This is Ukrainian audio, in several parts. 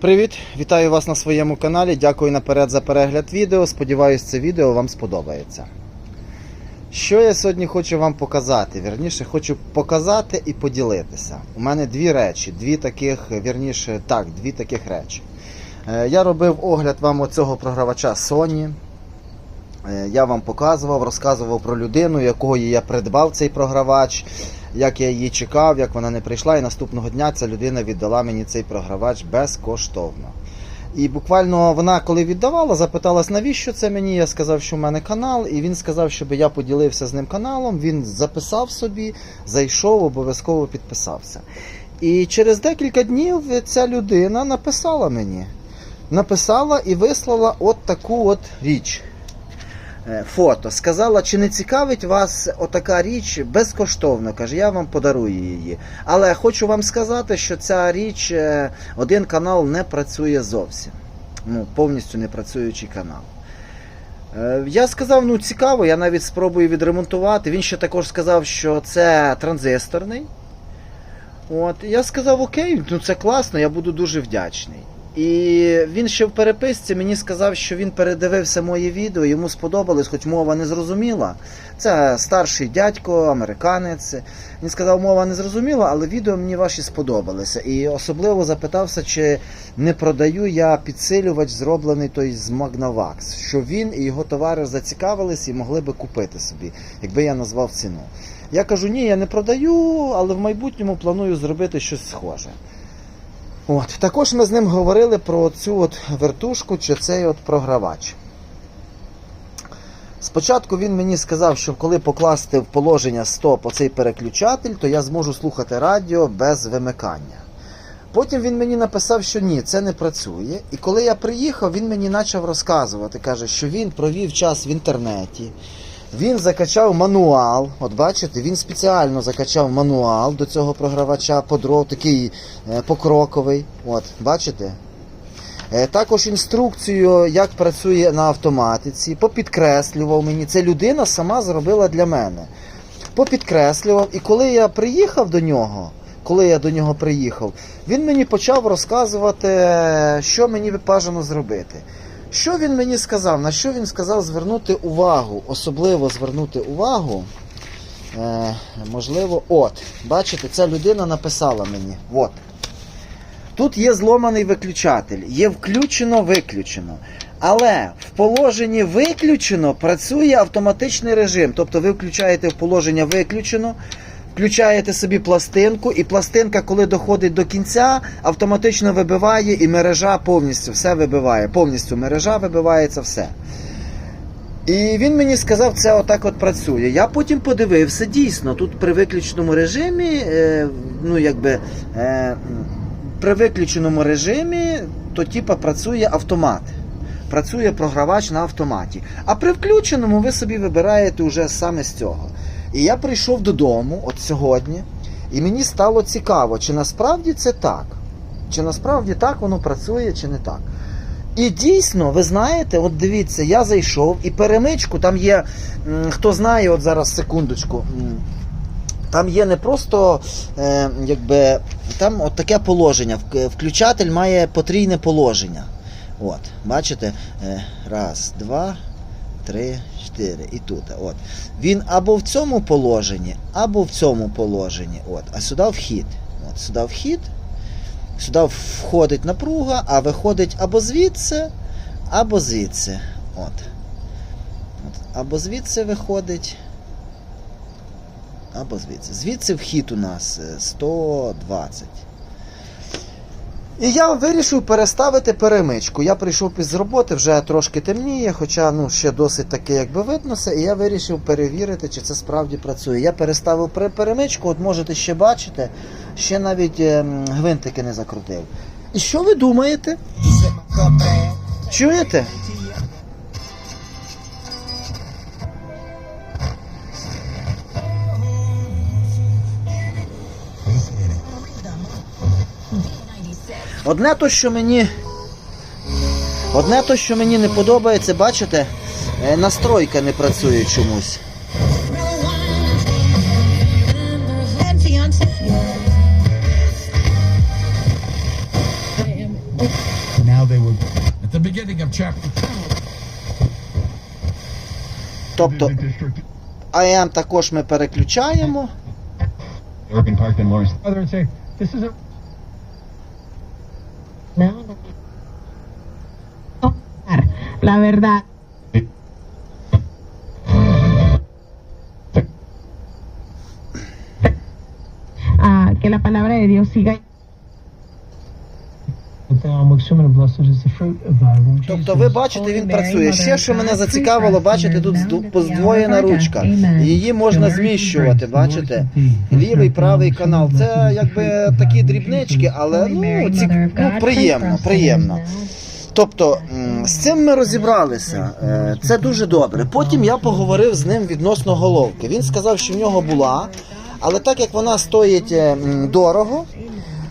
Привіт! Вітаю вас на своєму каналі. Дякую наперед за перегляд відео. Сподіваюсь, це відео вам сподобається. Що я сьогодні хочу вам показати? Вірніше, хочу показати і поділитися. У мене дві речі, дві таких, вірніше, так, дві таких речі. Е, Я робив огляд вам оцього програвача Sony. Е, Я вам показував, розказував про людину, якої я придбав цей програвач, як я її чекав, як вона не прийшла, і наступного дня ця людина віддала мені цей програвач безкоштовно. І буквально вона, коли віддавала, запиталась, навіщо це мені. Я сказав, що в мене канал, і він сказав, щоб я поділився з ним каналом. Він записав собі, зайшов, обов'язково підписався. І через декілька днів ця людина написала мені. Написала і вислала от таку от річ. Е, Фото. Сказала, чи не цікавить вас отака річ безкоштовно. Каже, я вам подарую її. Але хочу вам сказати, що ця річ, е, один канал не працює зовсім. Ну, повністю не працюючий канал. Е, Я сказав, ну цікаво, я навіть спробую відремонтувати. Він ще також сказав, що це транзисторний. От, я сказав, окей, ну це класно, я буду дуже вдячний. І він ще в переписці мені сказав, що він передивився моє відео, йому сподобалось, хоч мова не зрозуміла. Це старший дядько, американець. Він сказав, мова не зрозуміла, але відео мені ваші сподобалися. І особливо запитався, чи не продаю я підсилювач, зроблений той з Magnavox, що він і його товари зацікавились і могли би купити собі, якби я назвав ціну. Я кажу, ні, я не продаю, але в майбутньому планую зробити щось схоже. От, також ми з ним говорили про цю от вертушку чи цей от програвач. Спочатку він мені сказав, що коли покласти в положення стоп оцей переключатель, то я зможу слухати радіо без вимикання. Потім він мені написав, що ні, це не працює. І коли я приїхав, він мені почав розказувати, каже, що він провів час в інтернеті. Він закачав мануал. От бачите, він спеціально закачав мануал до цього програвача подров, такий е, покроковий. От, бачите? Е, Також інструкцію, як працює на автоматиці, попідкреслював мені. Це людина сама зробила для мене. Попідкреслював. І коли я приїхав до нього, коли я до нього приїхав, він мені почав розказувати, що мені бажано зробити. Що він мені сказав? На що він сказав звернути увагу? Особливо звернути увагу. Е, можливо, от, бачите, ця людина написала мені. От. Тут є зломаний виключатель, є включено-виключено. Але в положенні виключено працює автоматичний режим. Тобто ви включаєте в положення виключено, включаєте собі пластинку, і пластинка, коли доходить до кінця, автоматично вибиває і мережа повністю все вибиває. Повністю мережа вибивається все. І він мені сказав, це отак от працює. Я потім подивився, дійсно, тут при виключеному режимі, е, ну якби. Е, при виключеному режимі, то типа працює автомат. Працює програвач на автоматі. А при включеному ви собі вибираєте вже саме з цього. І я прийшов додому от сьогодні, і мені стало цікаво, чи насправді це так. Чи насправді так воно працює, чи не так. І дійсно, ви знаєте, от дивіться, я зайшов і перемичку, там є, хто знає, от зараз секундочку. Там є не просто е, якби, там от таке положення. Включатель має потрійне положення. От, бачите? Е, раз, два, три, чотири. І тут. От. Він або в цьому положенні, або в цьому положенні. От. А сюди вхід. От, сюди вхід. Сюди входить напруга, а виходить або звідси, або звідси. От. От. Або звідси виходить. Або звідси. Звідси вхід у нас е, 120. І я вирішив переставити перемичку. Я прийшов після роботи, вже трошки темніє, хоча ну, ще досить таке, якби видно все. І я вирішив перевірити, чи це справді працює. Я переставив пере- перемичку, от можете ще бачити, ще навіть ем, гвинтики не закрутив. І що ви думаєте? Чуєте? Одне то, що мені. Одне то, що мені не подобається, бачите, е, настройка не працює чомусь. Тобто AM також ми переключаємо. This is a No, no. La verdad. Ah, que la palabra de Dios siga. Тобто, ви бачите, він працює. Ще що мене зацікавило, бачите, тут поздвоєна ручка. Її можна зміщувати, бачите? Лівий, правий канал. Це якби такі дрібнички, але ну, ці, ну приємно, приємно. Тобто з цим ми розібралися. Е, Це дуже добре. Потім я поговорив з ним відносно головки. Він сказав, що в нього була, але так як вона стоїть е, дорого.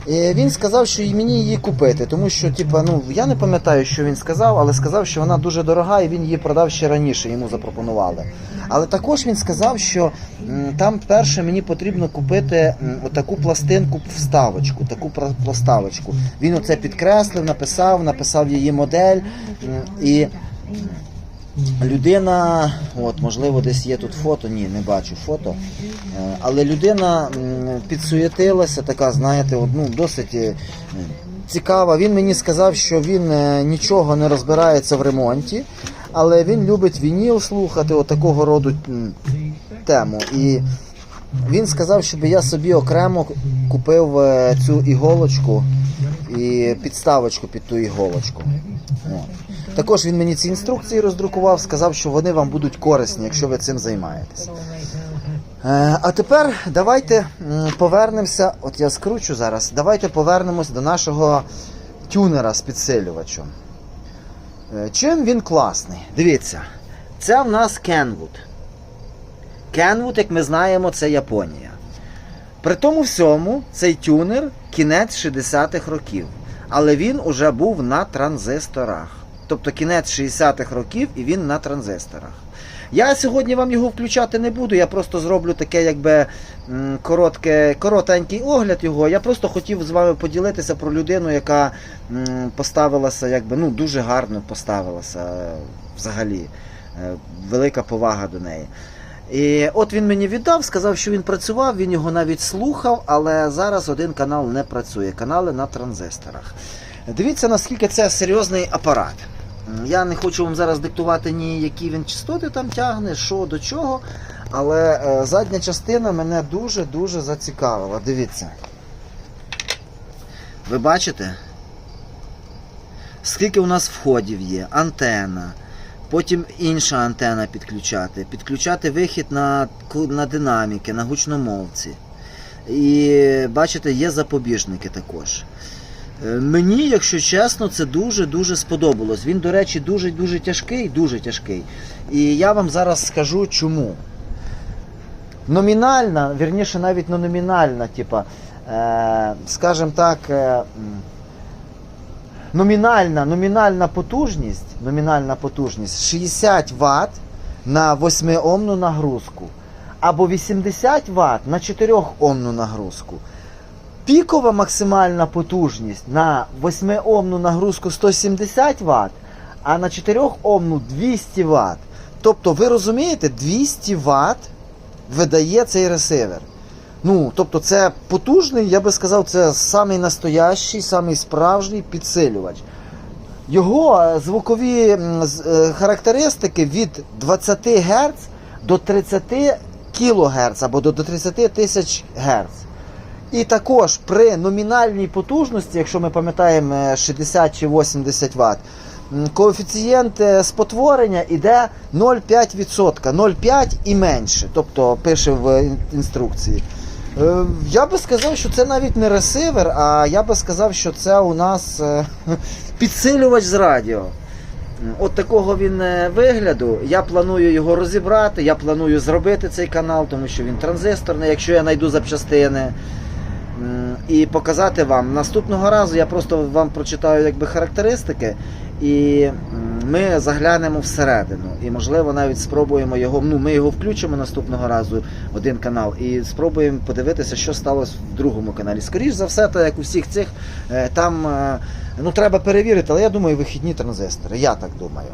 Е, Він сказав, що і мені її купити, тому що, типа, ну я не пам'ятаю, що він сказав, але сказав, що вона дуже дорога, і він її продав ще раніше, йому запропонували. Але також він сказав, що там перше мені потрібно купити м, отаку пластинку вставочку, таку проставочку. Він оце підкреслив, написав, написав її модель. І людина, от можливо, десь є тут фото. Ні, не бачу фото. Е, Але людина підсуєтилася, така, знаєте, от, ну, досить е, цікава. Він мені сказав, що він е, нічого не розбирається в ремонті, але він любить вініл слухати, от такого роду тему. І він сказав, щоб я собі окремо купив цю іголочку і підставочку під ту іголочку. От. Також він мені ці інструкції роздрукував, сказав, що вони вам будуть корисні, якщо ви цим займаєтесь. Е, А тепер давайте повернемося. От я скручу зараз. Давайте повернемось до нашого тюнера з підсилювачем. Е, Чим він класний? Дивіться, це в нас Kenwood. Kenwood, як ми знаємо, це Японія. При тому всьому цей тюнер кінець 60-х років. Але він уже був на транзисторах. Тобто кінець 60-х років і він на транзисторах. Я сьогодні вам його включати не буду, я просто зроблю таке, якби коротке, коротенький огляд його. Я просто хотів з вами поділитися про людину, яка поставилася, якби, ну, дуже гарно поставилася е, взагалі. Е, Велика повага до неї. І от він мені віддав, сказав, що він працював, він його навіть слухав, але зараз один канал не працює. Канали на транзисторах. Дивіться, наскільки це серйозний апарат. М, Я не хочу вам зараз диктувати ні, які він частоти там тягне, що до чого. Але е, задня частина мене дуже-дуже зацікавила. Дивіться. Ви бачите? Скільки у нас входів є? Антенна. Потім інша антена підключати. Підключати вихід на, на динаміки, на гучномовці. І бачите, є запобіжники також. Е, Мені, якщо чесно, це дуже-дуже сподобалось. Він, до речі, дуже-дуже тяжкий, дуже тяжкий. І я вам зараз скажу чому. Номінальна, вірніше, навіть не номінальна, типа, е, скажімо так, е, номінальна, номінальна потужність, номінальна потужність 60 Вт на 8-омну нагрузку. Або 80 Вт на 4-омну нагрузку. Пікова максимальна потужність на 8-омну нагрузку 170 Вт, а на 4-омну 200 Вт. Тобто, ви розумієте, 200 Вт видає цей ресивер. Ну, тобто, це потужний, я би сказав, це самий настоящий, самий справжній підсилювач. Його е, звукові е, характеристики від 20 Гц до 30 кГц або до 30 тисяч Гц. І також при номінальній потужності, якщо ми пам'ятаємо е, 60 чи 80 Вт, коефіцієнт е, спотворення йде 0,5%, 0,5 і менше. Тобто пише в інструкції. Е, Я би сказав, що це навіть не ресивер, а я би сказав, що це у нас е, підсилювач з радіо. От такого він е, вигляду. Я планую його розібрати, я планую зробити цей канал, тому що він транзисторний, якщо я знайду запчастини. М, І показати вам. Наступного разу я просто вам прочитаю якби, характеристики, і ми заглянемо всередину. І, можливо, навіть спробуємо його. Ну, ми його включимо наступного разу, один канал, і спробуємо подивитися, що сталося в другому каналі. Скоріше за все, так як у всіх цих, е, там е, Ну, треба перевірити, але я думаю, вихідні транзистори. Я так думаю.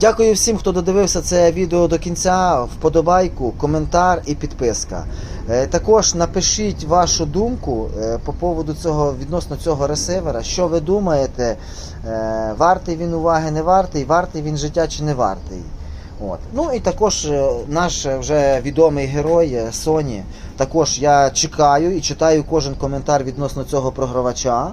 Дякую всім, хто додивився це відео до кінця. Вподобайку, коментар і підписка. Е, Також напишіть вашу думку е, по поводу цього відносно цього ресивера. Що ви думаєте? е, Вартий він уваги, не вартий, вартий він життя чи не вартий. От. Ну і також наш вже відомий герой Sony. Також я чекаю і читаю кожен коментар відносно цього програвача.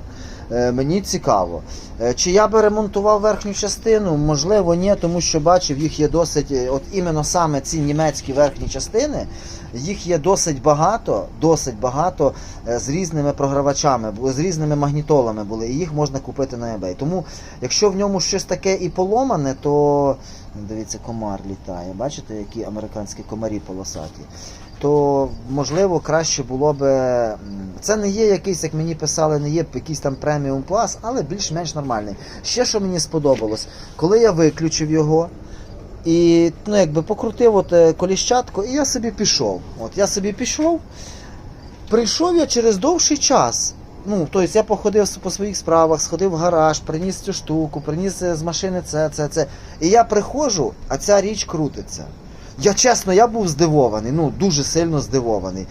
Е, Мені цікаво. Е, Чи я би ремонтував верхню частину? Можливо, ні, тому що бачив, їх є досить, е, от іменно саме ці німецькі верхні частини, їх є досить багато, досить багато з різними програвачами, з різними магнітолами були, і їх можна купити на eBay. Тому, якщо в ньому щось таке і поломане, то дивіться, комар літає. Бачите, які американські комарі полосаті. То можливо краще було би. Це не є якийсь, як мені писали, не є якийсь там преміум клас, але більш-менш нормальний. Ще що мені сподобалось, коли я виключив його і ну, якби покрутив от е, коліщатку, і я собі пішов. От я собі пішов, прийшов я через довший час. Ну, тобто я походив по своїх справах, сходив в гараж, приніс цю штуку, приніс е, з машини це, це, це. І я приходжу, а ця річ крутиться. Я чесно, я був здивований, ну дуже сильно здивований.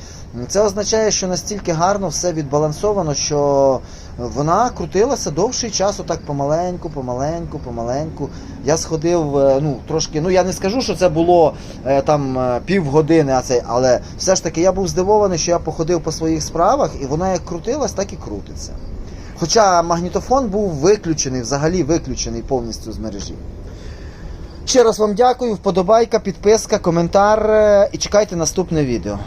Це означає, що настільки гарно все відбалансовано, що вона крутилася довший час, отак помаленьку, помаленьку, помаленьку. Я сходив, е, ну трошки, ну я не скажу, що це було е, там е, півгодини, а це, але все ж таки я був здивований, що я походив по своїх справах, і вона як крутилась, так і крутиться. Хоча магнітофон був виключений, взагалі виключений повністю з мережі. Ще раз вам дякую, вподобайка, підписка, коментар е, і чекайте наступне відео.